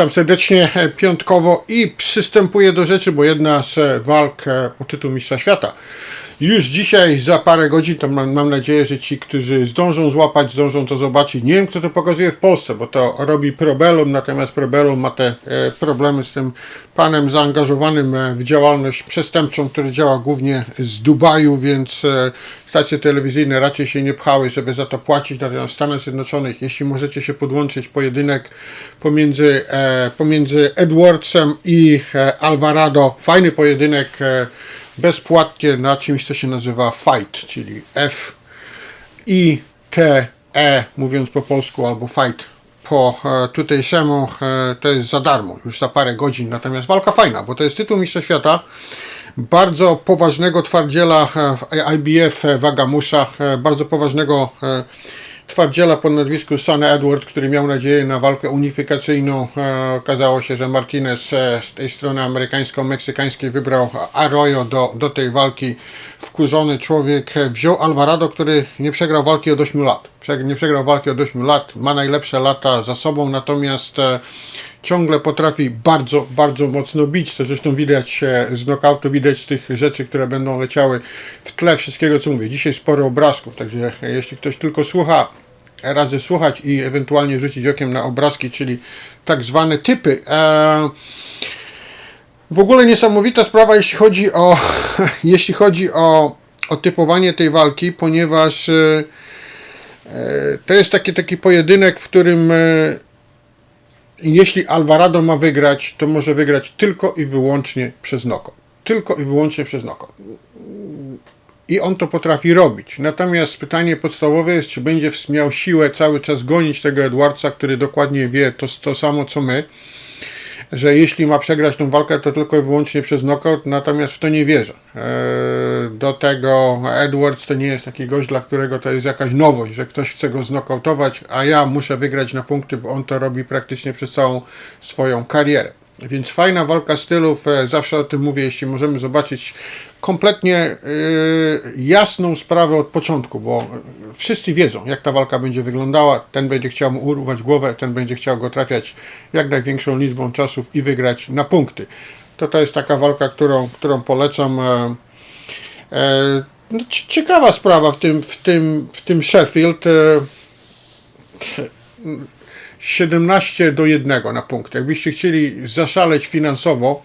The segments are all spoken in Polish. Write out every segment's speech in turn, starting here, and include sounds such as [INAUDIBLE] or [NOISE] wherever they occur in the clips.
Witam serdecznie e, piątkowo i przystępuję do rzeczy, bo jedna z e, walk e, o tytuł Mistrza Świata już dzisiaj, za parę godzin, to mam, mam nadzieję, że ci, którzy zdążą złapać, zdążą to zobaczyć. Nie wiem, kto to pokazuje w Polsce, bo to robi Probellum, natomiast Probellum ma te e, problemy z tym panem zaangażowanym e, w działalność przestępczą, który działa głównie z Dubaju, więc e, stacje telewizyjne raczej się nie pchały, żeby za to płacić. Natomiast w Stanach Zjednoczonych, jeśli możecie się podłączyć, pojedynek pomiędzy, e, pomiędzy Edwardsem i e, Alvarado, fajny pojedynek. E, bezpłatnie na czymś, co się nazywa Fight, czyli F I T E, mówiąc po polsku, albo Fight po e, tutejszemu, e, to jest za darmo, już za parę godzin. Natomiast walka fajna, bo to jest tytuł Mistrza Świata bardzo poważnego twardziela e, w IBF Wagamusza, bardzo poważnego twardziela po nazwisku Sonny Edward, który miał nadzieję na walkę unifikacyjną. E, Okazało się, że Martinez e, z tej strony amerykańsko-meksykańskiej wybrał Arroyo do, do tej walki. Wkurzony człowiek e, wziął Alvarado, który nie przegrał walki od 8 lat. Nie przegrał walki od 8 lat, ma najlepsze lata za sobą, natomiast ciągle potrafi bardzo, bardzo mocno bić. To zresztą widać z knockoutu, widać z tych rzeczy, które będą leciały w tle wszystkiego, co mówię. Dzisiaj sporo obrazków, także jeśli ktoś tylko słucha, radzę słuchać i ewentualnie rzucić okiem na obrazki, czyli tak zwane typy. E, w ogóle niesamowita sprawa, jeśli chodzi o, [LAUGHS] jeśli chodzi o, o typowanie tej walki, ponieważ e, e, to jest taki, taki pojedynek, w którym jeśli Alvarado ma wygrać, to może wygrać tylko i wyłącznie przez knockout. Tylko i wyłącznie przez knockout. I on to potrafi robić. Natomiast pytanie podstawowe jest, czy będzie miał siłę cały czas gonić tego Edwardsa, który dokładnie wie to, to samo co my, że jeśli ma przegrać tą walkę, to tylko i wyłącznie przez knockout, natomiast w to nie wierzę. Eee, Do tego Edwards to nie jest taki gość, dla którego to jest jakaś nowość, że ktoś chce go znokautować, a ja muszę wygrać na punkty, bo on to robi praktycznie przez całą swoją karierę. Więc fajna walka stylów, e, zawsze o tym mówię, jeśli możemy zobaczyć kompletnie e, jasną sprawę od początku, bo wszyscy wiedzą, jak ta walka będzie wyglądała. Ten będzie chciał mu urwać głowę, ten będzie chciał go trafiać jak największą liczbą czasów i wygrać na punkty. To to jest taka walka, którą, którą polecam. E, e, no, ci- ciekawa sprawa w tym, w tym, w tym Sheffield. E, 17 do 1 na punkt. Jakbyście chcieli zaszaleć finansowo,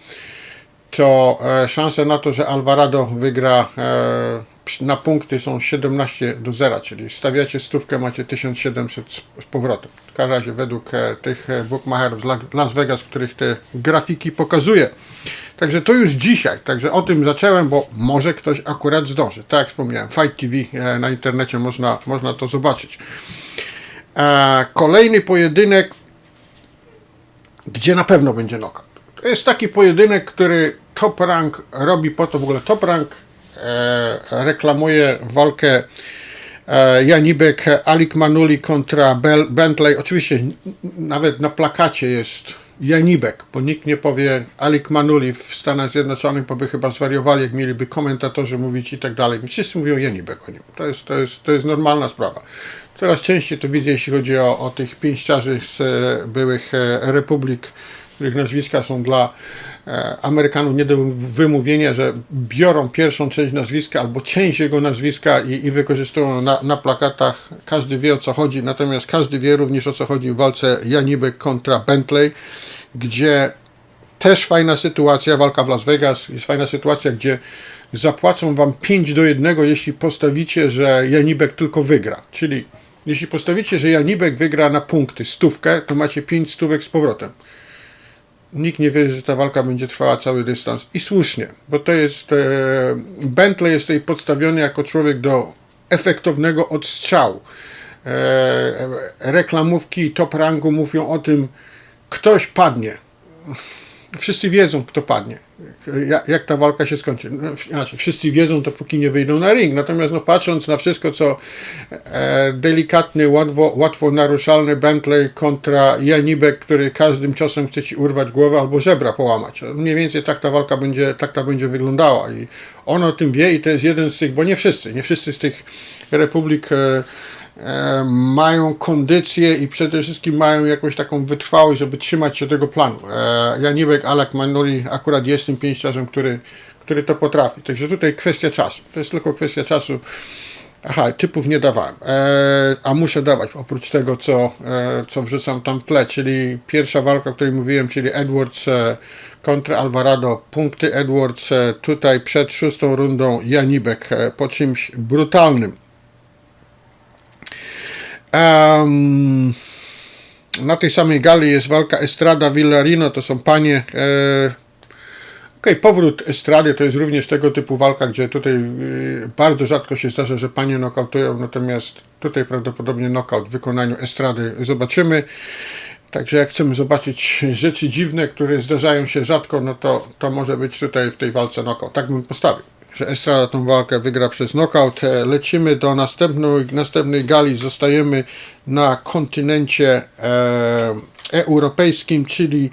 to e, szanse na to, że Alvarado wygra e, na punkty są 17 do 0, czyli stawiacie stówkę, macie 1700 z, powrotem. W każdym razie według e, tych bookmacherów z La- Las Vegas, których te grafiki pokazuje. Także to już dzisiaj, także o tym zacząłem, bo może ktoś akurat zdąży. Tak jak wspomniałem, Fight TV na internecie można, można to zobaczyć. E, kolejny pojedynek, gdzie na pewno będzie knockout. To jest taki pojedynek, który Top Rank robi po to, w ogóle Top Rank e, reklamuje walkę e, Janibek Alik Manuli kontra Bel, Bentley. Oczywiście nawet na plakacie jest Janibek, bo nikt nie powie Alik Manuli w Stanach Zjednoczonych, bo by chyba zwariowali, jak mieliby komentatorzy mówić i tak dalej. Wszyscy mówią Janibek o nim. To jest, to jest, to jest normalna sprawa. Coraz częściej to widzę, jeśli chodzi o, o tych pięściarzy z e, byłych e, republik, których nazwiska są dla e, Amerykanów nie do wymówienia, że biorą pierwszą część nazwiska albo część jego nazwiska i, i wykorzystują na, na plakatach. Każdy wie o co chodzi, natomiast każdy wie również o co chodzi w walce Janibek kontra Bentley, gdzie też fajna sytuacja, walka w Las Vegas, jest fajna sytuacja, gdzie zapłacą wam 5 do 1, jeśli postawicie, że Janibek tylko wygra. Czyli jeśli postawicie, że Janibek wygra na punkty stówkę, to macie 5 stówek z powrotem. Nikt nie wierzy, że ta walka będzie trwała cały dystans. I słusznie, bo to jest. E, Bentley jest tutaj podstawiony jako człowiek do efektownego odstrzału. E, reklamówki top rangu mówią o tym, ktoś padnie. Wszyscy wiedzą, kto padnie. Jak, jak ta walka się skończy. No, Znaczy, wszyscy wiedzą, dopóki nie wyjdą na ring. Natomiast no, patrząc na wszystko, co e, delikatny, łatwo, łatwo naruszalny Bentley kontra Janibek, który każdym ciosem chce ci urwać głowę albo żebra połamać. Mniej więcej tak ta walka będzie, tak ta będzie wyglądała. I on o tym wie i to jest jeden z tych, bo nie wszyscy, nie wszyscy z tych republik e, mają kondycję i przede wszystkim mają jakąś taką wytrwałość, żeby trzymać się tego planu. E, Janibek, Alek Manoli akurat jest tym pięściarzem, który, który to potrafi. Także tutaj kwestia czasu. To jest tylko kwestia czasu. Aha, typów nie dawałem, e, a muszę dawać oprócz tego, co, e, co wrzucam tam w tle, czyli pierwsza walka, o której mówiłem, czyli Edwards e, kontra Alvarado, punkty Edwards e, tutaj przed szóstą rundą Janibek e, po czymś brutalnym. Em, na tej samej gali jest walka Estrada Villarino, to są panie. E, Okej, powrót Estrady to jest również tego typu walka, gdzie tutaj y, bardzo rzadko się zdarza, że panie nokautują, natomiast tutaj prawdopodobnie nokaut w wykonaniu Estrady zobaczymy. Także jak chcemy zobaczyć rzeczy dziwne, które zdarzają się rzadko, no to, to może być tutaj w tej walce nokaut. Tak bym postawił, że Estrada tą walkę wygra przez nokaut. E, Lecimy do następnej, następnej gali, zostajemy na kontynencie e, europejskim, czyli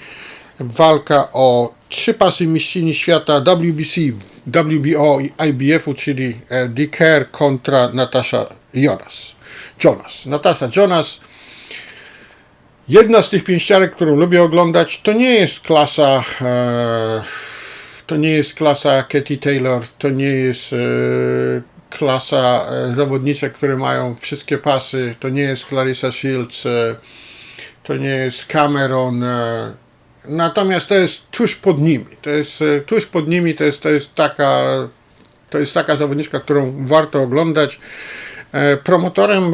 walka o trzy pasy mistrzyni świata WBC, WBO i IBF-u, czyli e, Dick Hare kontra Natasha Jonas. Jonas. Natasha Jonas. Jedna z tych pięściarek, którą lubię oglądać, to nie jest klasa e, to nie jest klasa Katie Taylor, to nie jest e, klasa e, zawodniczek, które mają wszystkie pasy, to nie jest Clarissa Shields, e, to nie jest Cameron, Natomiast to jest tuż pod nimi. To jest tuż pod nimi, to jest, to jest taka to jest taka zawodniczka, którą warto oglądać. Promotorem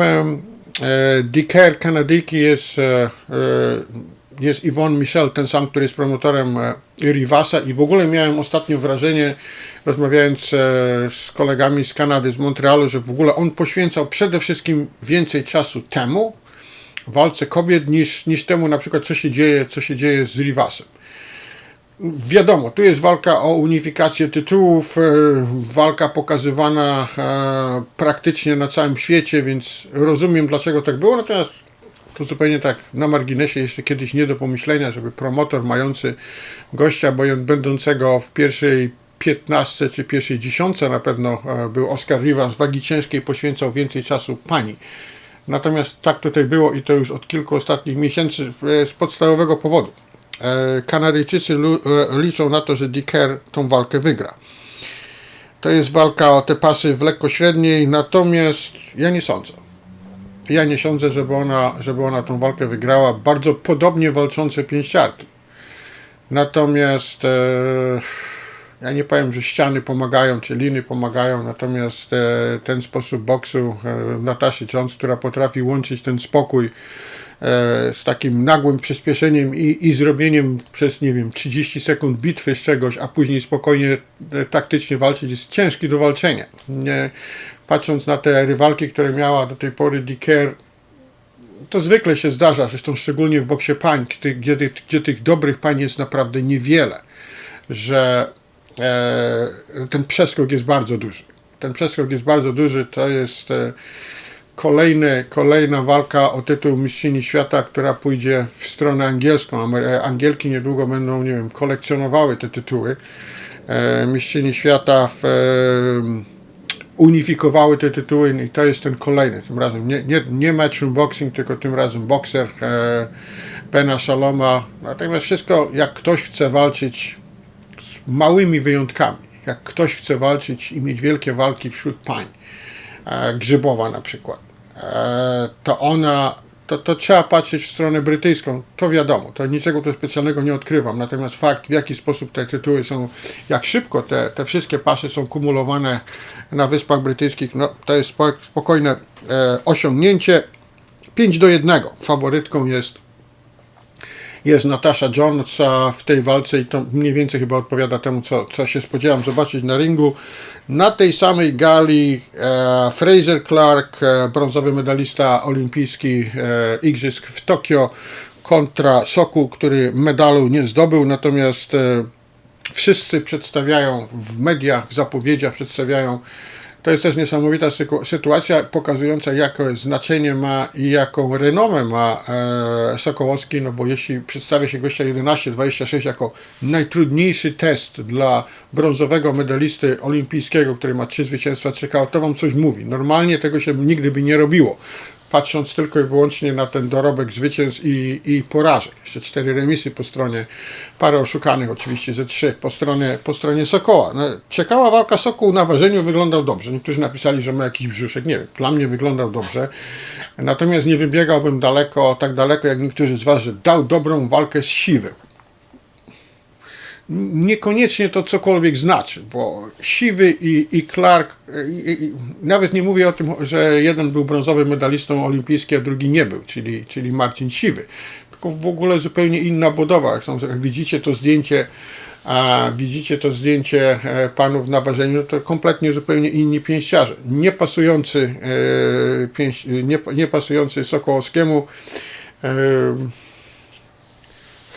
Dicker Kanadyjki jest, jest Yvonne Michel, ten sam, który jest promotorem e, Rivasa i w ogóle miałem ostatnio wrażenie, rozmawiając e, z kolegami z Kanady, z Montrealu, że w ogóle on poświęcał przede wszystkim więcej czasu temu, walce kobiet niż, niż temu na przykład co się dzieje, co się dzieje z Rivasem. Wiadomo, tu jest walka o unifikację tytułów, e, walka pokazywana praktycznie na całym świecie, więc rozumiem dlaczego tak było, natomiast to zupełnie tak na marginesie jeszcze kiedyś nie do pomyślenia, żeby promotor mający gościa będącego w pierwszej 15 czy pierwszej dziesiątce na pewno e, był Oscar Rivas, wagi ciężkiej poświęcał więcej czasu pani. Natomiast tak tutaj było i to już od kilku ostatnich miesięcy e, z podstawowego powodu. E, Kanadyjczycy liczą na to, że Dicker tą walkę wygra. To jest walka o te pasy w lekkośredniej, natomiast ja nie sądzę. Ja nie sądzę, żeby ona, żeby ona tą walkę wygrała. Bardzo podobnie walczące pięściarki. Natomiast e, ja nie powiem, że ściany pomagają, czy liny pomagają, natomiast e, ten sposób boksu e, Nataszy Jones, która potrafi łączyć ten spokój e, z takim nagłym przyspieszeniem i, i zrobieniem przez, nie wiem, 30 sekund bitwy z czegoś, a później spokojnie e, taktycznie walczyć, jest ciężki do walczenia. Nie, patrząc na te rywalki, które miała do tej pory Dicker, to zwykle się zdarza, zresztą szczególnie w boksie pań, gdzie, gdzie, tych dobrych pań jest naprawdę niewiele, że e, ten przeskok jest bardzo duży. Ten przeskok jest bardzo duży, to jest e, kolejny, kolejna walka o tytuł mistrzyni świata, która pójdzie w stronę angielską. Angielki niedługo będą, nie wiem, kolekcjonowały te tytuły. E, mistrzyni świata w, e, unifikowały te tytuły i to jest ten kolejny, tym razem nie, nie, nie boxing, tylko tym razem bokser e, Bena Shaloma. Natomiast wszystko, jak ktoś chce walczyć z małymi wyjątkami, jak ktoś chce walczyć i mieć wielkie walki wśród pań, e, Grzybowa na przykład, e, to ona, to, to trzeba patrzeć w stronę brytyjską, to wiadomo, to niczego tu specjalnego nie odkrywam, natomiast fakt, w jaki sposób te tytuły są, jak szybko te, te wszystkie pasy są kumulowane na Wyspach Brytyjskich, no to jest spo- spokojne e, osiągnięcie. 5 do 1. Faworytką jest jest Natasha Jones w tej walce i to mniej więcej chyba odpowiada temu, co, co się spodziewam zobaczyć na ringu. Na tej samej gali e, Fraser Clark, e, brązowy medalista olimpijski e, Igrzysk w Tokio kontra Sokół, który medalu nie zdobył, natomiast e, wszyscy przedstawiają w mediach, w zapowiedziach przedstawiają. To jest też niesamowita sytuacja pokazująca, jakie znaczenie ma i jaką renomę ma e, Sokołowski, no bo jeśli przedstawia się gościa 11-26 jako najtrudniejszy test dla brązowego medalisty olimpijskiego, który ma trzy zwycięstwa, trzy KO, to wam coś mówi. Normalnie tego się nigdy by nie robiło. Patrząc tylko i wyłącznie na ten dorobek zwycięstw i, i porażek. Jeszcze cztery remisy po stronie, parę oszukanych oczywiście ze trzech po stronie, po stronie Sokoła. No, ciekawa walka Sokół na ważeniu wyglądał dobrze. Niektórzy napisali, że ma jakiś brzuszek. Nie wiem, dla mnie wyglądał dobrze. Natomiast nie wybiegałbym daleko, tak daleko jak niektórzy z Was, że dał dobrą walkę z siwym niekoniecznie to cokolwiek znaczy, bo Siwy i, i Clark, i, i, nawet nie mówię o tym, że jeden był brązowym medalistą olimpijskim, a drugi nie był, czyli, czyli Marcin Siwy, tylko w ogóle zupełnie inna budowa. Jak, są, jak widzicie to zdjęcie, a widzicie to zdjęcie e, panów na ważeniu, to kompletnie zupełnie inni pięściarze. Nie pasujący, e, nie, nie pasujący Sokołowskiemu. E,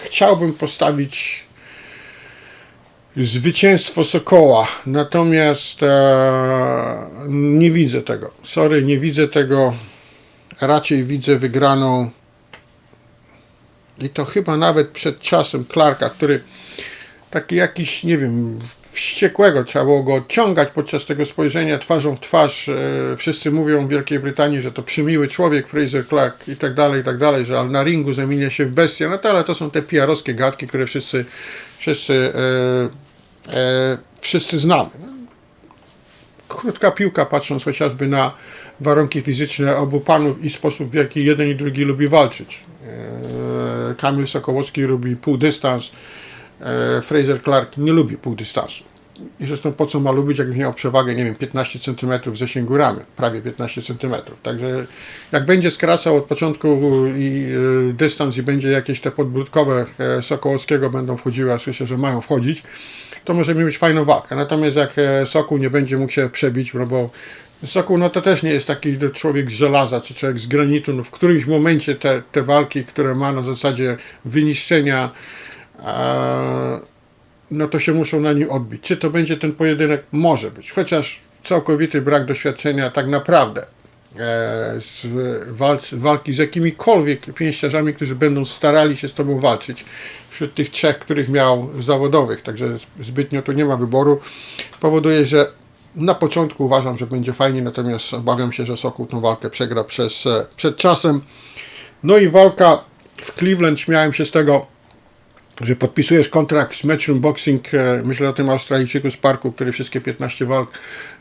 chciałbym postawić zwycięstwo Sokoła. Natomiast e, nie widzę tego. Sorry, nie widzę tego. Raczej widzę wygraną i to chyba nawet przed czasem Clarka, który taki jakiś, nie wiem, wściekłego, trzeba było go odciągać podczas tego spojrzenia twarzą w twarz. E, wszyscy mówią w Wielkiej Brytanii, że to przymiły człowiek, Fraser Clark i tak dalej, i tak dalej, że na ringu zamienia się w bestię. No to ale to są te PR-owskie gadki, które wszyscy, wszyscy, e, e, wszyscy znamy. Krótka piłka, patrząc chociażby na warunki fizyczne obu panów i sposób, w jaki jeden i drugi lubi walczyć. E, Kamil Sokołowski lubi pół dystans, Fraser Clark nie lubi półdystansu. I zresztą po co ma lubić, jak miał przewagę, nie wiem, 15 cm zasięgu ramy, prawie 15 cm. Także jak będzie skracał od początku i y, dystans i będzie jakieś te podbródkowe e, Sokołowskiego będą wchodziły, a słyszę, że mają wchodzić, to możemy mieć fajną walkę. Natomiast jak e, Sokół nie będzie mógł się przebić, no bo Sokół no to też nie jest taki człowiek z żelaza, czy człowiek z granitu. No w którymś momencie te, te walki, które ma na zasadzie wyniszczenia no to się muszą na nim odbić. Czy to będzie ten pojedynek? Może być, chociaż całkowity brak doświadczenia tak naprawdę e, z walki z jakimikolwiek pięściarzami, którzy będą starali się z Tobą walczyć. Wśród tych trzech, których miał zawodowych, także zbytnio tu nie ma wyboru, powoduje, że na początku uważam, że będzie fajnie, natomiast obawiam się, że Sokół tą walkę przegra przez, e, przed czasem. No i walka w Cleveland, śmiałem się z tego, że podpisujesz kontrakt z Matchroom Boxing, e, myślę o tym Australijczyku z parku, który wszystkie 15 walk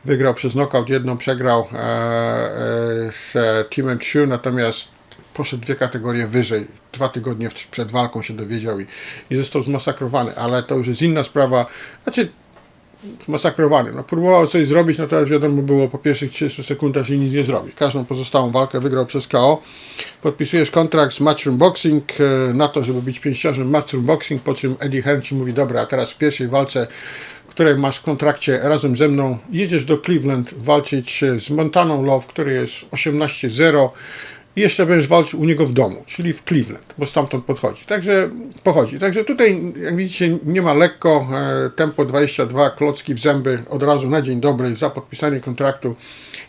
wygrał przez knockout, jedną przegrał e, e, z Teamem Chu, natomiast poszedł dwie kategorie wyżej. Dwa tygodnie przed walką się dowiedział i, i został zmasakrowany, ale to już jest inna sprawa. Znaczy, zmasakrowany. No, próbował coś zrobić, no wiadomo było po pierwszych 30 sekundach, że nic nie zrobi. Każdą pozostałą walkę wygrał przez KO. Podpisujesz kontrakt z Matchroom Boxing e, na to, żeby być pięściarzem Matchroom Boxing, po czym Eddie Hearn ci mówi, dobra, a teraz w pierwszej walce której masz w kontrakcie razem ze mną, jedziesz do Cleveland walczyć z Montaną Love, który jest 18-0 i jeszcze będziesz walczył u niego w domu, czyli w Cleveland, bo stamtąd podchodzi. Także pochodzi. Także tutaj, jak widzicie, nie ma lekko. E, tempo 22, klocki w zęby od razu na dzień dobry za podpisanie kontraktu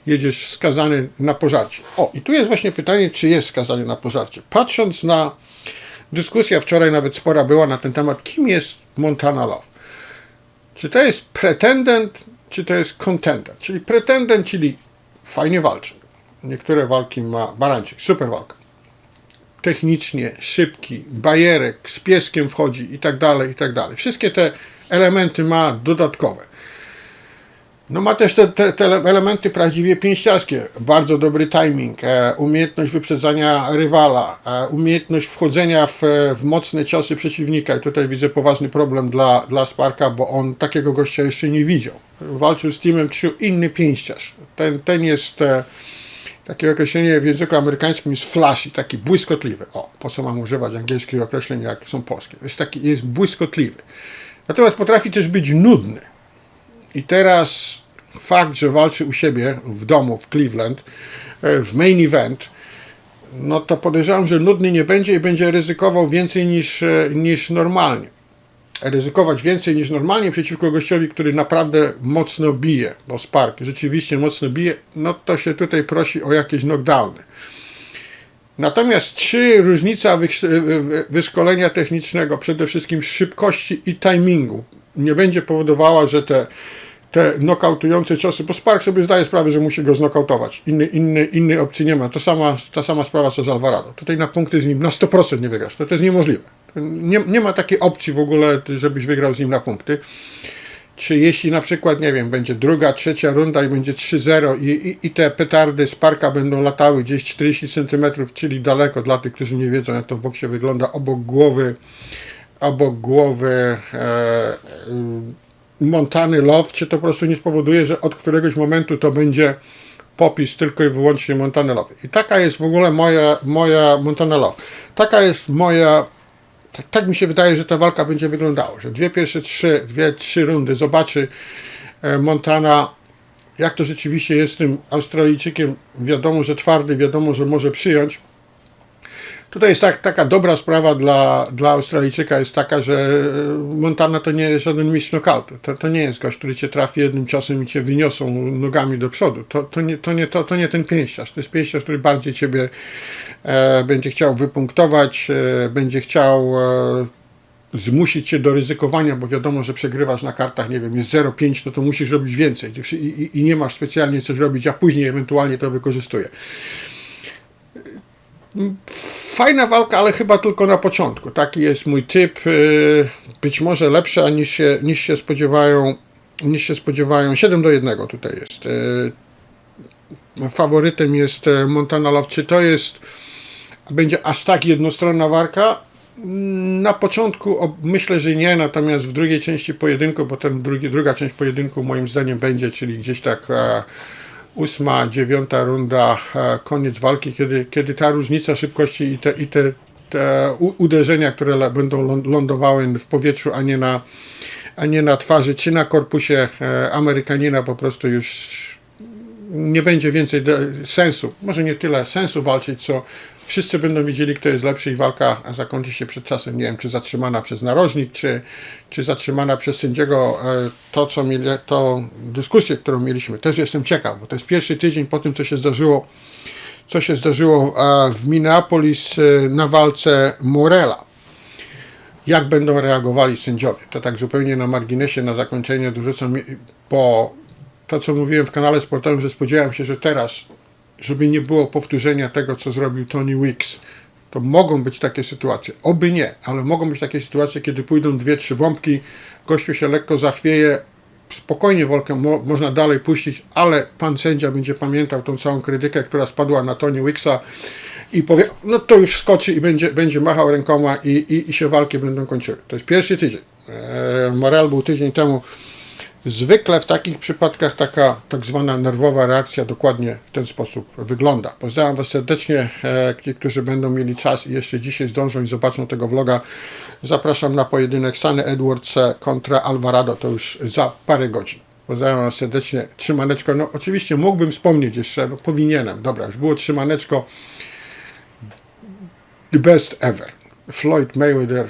jedziesz skazany na pożarcie. O, i tu jest właśnie pytanie, czy jest skazany na pożarcie. Patrząc na dyskusja wczoraj nawet spora była na ten temat, kim jest Montana Love. Czy to jest pretendent, czy to jest contender? Czyli pretendent, czyli fajnie walczy Niektóre walki ma Barancik, super walka. Technicznie, szybki, bajerek, z pieskiem wchodzi i tak dalej, i tak dalej. Wszystkie te elementy ma dodatkowe. No ma też te, te, te elementy prawdziwie pięściarskie. Bardzo dobry timing, e, umiejętność wyprzedzania rywala, e, umiejętność wchodzenia w, w mocne ciosy przeciwnika. I tutaj widzę poważny problem dla, dla Sparka, bo on takiego gościa jeszcze nie widział. Walczył z teamem Trzy, inny pięściarz. Ten, ten jest... E, takie określenie w języku amerykańskim jest flashy, taki błyskotliwy. O, po co mam używać angielskich określeń, jak są polskie? Jest taki, jest błyskotliwy. Natomiast potrafi też być nudny. I teraz fakt, że walczy u siebie w domu w Cleveland, e, w main event, no to podejrzewam, że nudny nie będzie i będzie ryzykował więcej niż, e, niż normalnie ryzykować więcej niż normalnie przeciwko gościowi, który naprawdę mocno bije, bo Spark rzeczywiście mocno bije, no to się tutaj prosi o jakieś knockdowny. Natomiast czy różnica wyszkolenia technicznego, przede wszystkim szybkości i timingu, nie będzie powodowała, że te te nokautujące ciosy, bo Spark sobie zdaje sprawę, że musi go znokautować. Inny, inny, innej opcji nie ma. To sama, ta sama sprawa co z Alvarado. Tutaj na punkty z nim na 100% nie wygrasz. To, to jest niemożliwe. Nie, nie ma takiej opcji w ogóle, żebyś wygrał z nim na punkty. Czy jeśli na przykład, nie wiem, będzie druga, trzecia runda i będzie 3-0 i, i, i te petardy z parka będą latały gdzieś 40 cm, czyli daleko dla tych, którzy nie wiedzą, jak to w boksie wygląda, obok głowy, obok głowy e, Montany Love, czy to po prostu nie spowoduje, że od któregoś momentu to będzie popis tylko i wyłącznie Montana Love. I taka jest w ogóle moja, moja Montana Love. Taka jest moja tak, tak mi się wydaje, że ta walka będzie wyglądała, że dwie pierwsze trzy, dwie, trzy rundy zobaczy e, Montana, jak to rzeczywiście jest tym Australijczykiem. Wiadomo, że twardy, wiadomo, że może przyjąć. Tutaj jest tak, taka dobra sprawa dla, dla Australijczyka jest taka, że Montana to nie jest żaden mistrz knockoutu. To, to nie jest gość, który cię trafi jednym ciosem i cię wyniosą nogami do przodu. To, to, nie, to, nie, to, to nie ten pięściarz. To jest pięściarz, który bardziej ciebie e, będzie chciał wypunktować, e, będzie chciał e, zmusić cię do ryzykowania, bo wiadomo, że przegrywasz na kartach, nie wiem, jest 0,5, no to musisz robić więcej i, i, i nie masz specjalnie coś robić, a później ewentualnie to wykorzystuje. Fajna walka, ale chyba tylko na początku. Taki jest mój typ. Yy, Być może lepsza niż się, niż się spodziewają. Niż się spodziewają. 7 do 1 tutaj jest. Yy, Faworytem jest e, Montana Love. Czy to jest będzie aż tak jednostronna walka? Na początku myślę, że nie, natomiast w drugiej części pojedynku, bo ten drugi, druga część pojedynku moim zdaniem będzie, czyli gdzieś tak e, ósma, dziewiąta runda, e, koniec walki, kiedy, kiedy ta różnica szybkości i te, i te, te uderzenia, które będą lądowały w powietrzu, a nie na, a nie na twarzy czy na korpusie e, Amerykanina po prostu już nie będzie więcej sensu, może nie tyle sensu walczyć, co wszyscy będą wiedzieli, kto jest lepszy i walka zakończy się przed czasem, nie wiem, czy zatrzymana przez narożnik, czy, czy zatrzymana przez sędziego. E, to, co mieli, to dyskusję, którą mieliśmy, też jestem ciekaw, bo to jest pierwszy tydzień po tym, co się zdarzyło, co się zdarzyło e, w Minneapolis e, na walce Morela. Jak będą reagowali sędziowie? To tak zupełnie na marginesie, na zakończenie dorzucam, bo to, co mówiłem w kanale sportowym, że spodziewałem się, że teraz żeby nie było powtórzenia tego, co zrobił Tony Wicks. To mogą być takie sytuacje. Oby nie, ale mogą być takie sytuacje, kiedy pójdą dwie, trzy bombki, gościu się lekko zachwieje, spokojnie walkę mo można dalej puścić, ale pan sędzia będzie pamiętał tą całą krytykę, która spadła na Tony Wicksa i powie, no to już skoczy i będzie, będzie machał rękoma i, i, i się walki będą kończyły. To jest pierwszy tydzień. Eee, Morel był tydzień temu Zwykle w takich przypadkach taka tak zwana nerwowa reakcja dokładnie w ten sposób wygląda. Pozdrawiam Was serdecznie, e, ci, którzy będą mieli czas i jeszcze dzisiaj zdążą i zobaczą tego vloga. Zapraszam na pojedynek Sany Edwards kontra Alvarado, to już za parę godzin. Pozdrawiam Was serdecznie, trzymaneczko. No oczywiście mógłbym wspomnieć jeszcze, no powinienem, dobra, już było trzymaneczko. The best ever. Floyd Mayweather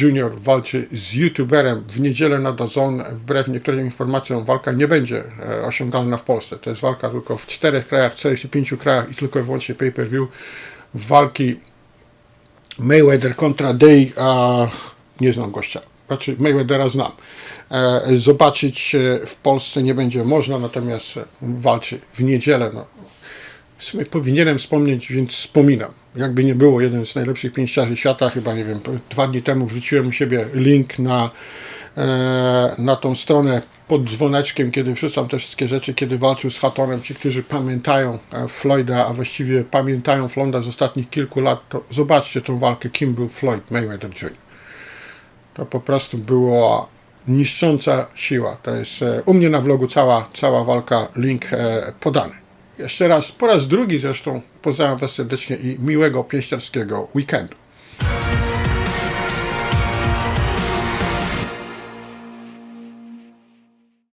Junior walczy z youtuberem w niedzielę na Dazon. Wbrew niektórym informacjom walka nie będzie e, osiągalna w Polsce. To jest walka tylko w czterech krajach, 45 krajach i tylko i wyłącznie pay-per-view. Walki Mayweather kontra Day, a nie znam gościa. Znaczy Mayweathera znam. E, zobaczyć w Polsce nie będzie można, natomiast walczy w niedzielę. No, w sumie powinienem wspomnieć, więc wspominam. Jakby nie było, jeden z najlepszych pięściarzy świata, chyba nie wiem, dwa dni temu wrzuciłem u siebie link na, e, na tą stronę pod dzwoneczkiem, kiedy wrzucam te wszystkie rzeczy, kiedy walczył z Hatonem. Ci, którzy pamiętają e, Floyda, a właściwie pamiętają Floyda z ostatnich kilku lat, to zobaczcie tą walkę, kim był Floyd Mayweather Jr. To po prostu była niszcząca siła. To jest e, u mnie na vlogu cała, cała walka, link podany. Jeszcze raz, po raz drugi zresztą, pozdrawiam Was serdecznie i miłego pieściarskiego weekendu.